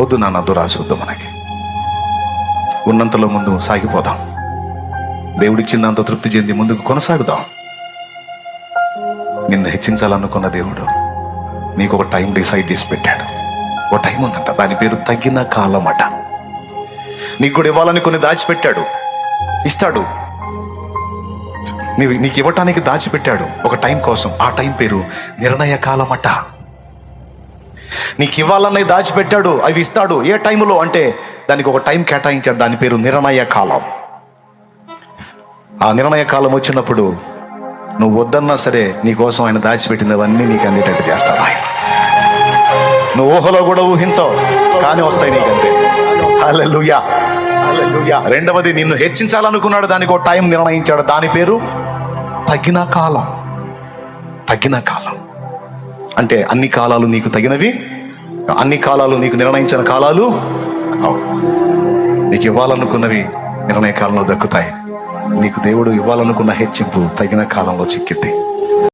వద్దు నాన్న దురాశ వద్దు మనకి. ఉన్నంతలో ముందు సాగిపోదాం. దేవుడిచ్చిందంత తృప్తి చెంది ముందుకు కొనసాగుదాం. నిన్ను హెచ్చించాలనుకున్న దేవుడు నీకు ఒక టైం డిసైడ్ చేసి పెట్టాడు. ఒక టైం ఉందంట దాని పేరు తగిన కాలం అట. నీకు కూడా ఇవ్వాలని కొన్ని దాచిపెట్టాడు. ఇస్తాడు. నీవు నీకు ఇవ్వటానికి దాచిపెట్టాడు. ఒక టైం కోసం ఆ టైం పేరు నిర్ణయ కాలం అట. నీకు ఇవ్వాలన్నది దాచిపెట్టాడు అవి ఇస్తాడు. ఏ టైంలో అంటే దానికి ఒక టైం కేటాయించాడు. దాని పేరు నిర్ణయ కాలం. ఆ నిర్ణయ కాలం వచ్చినప్పుడు నువ్వు వద్దన్నా సరే నీకోసం ఆయన దాచిపెట్టినవన్నీ నీకు అందేటట్టు చేస్తాడు ఆయన. నువ్వు ఊహలో కూడా ఊహించవు కానీ వస్తాయి నీకు అంతే. హల్లెలూయా. రెండవది నిన్ను హెచ్చించాలనుకున్నాడు దానికి ఒక టైం నిర్ణయించాడు. దాని పేరు తగిన కాలం. తగిన కాలం. అంటే అన్ని కాలాలు నీకు తగినవి అన్ని కాలాలు నీకు నిర్ణయించిన కాలాలు కావు. నీకు ఇవ్వాలనుకున్నవి నిర్ణయ కాలంలో దక్కుతాయి. నీకు దేవుడు ఇవ్వాలనుకున్న హెచ్చింపు తగిన కాలంలో చిక్కిద్ది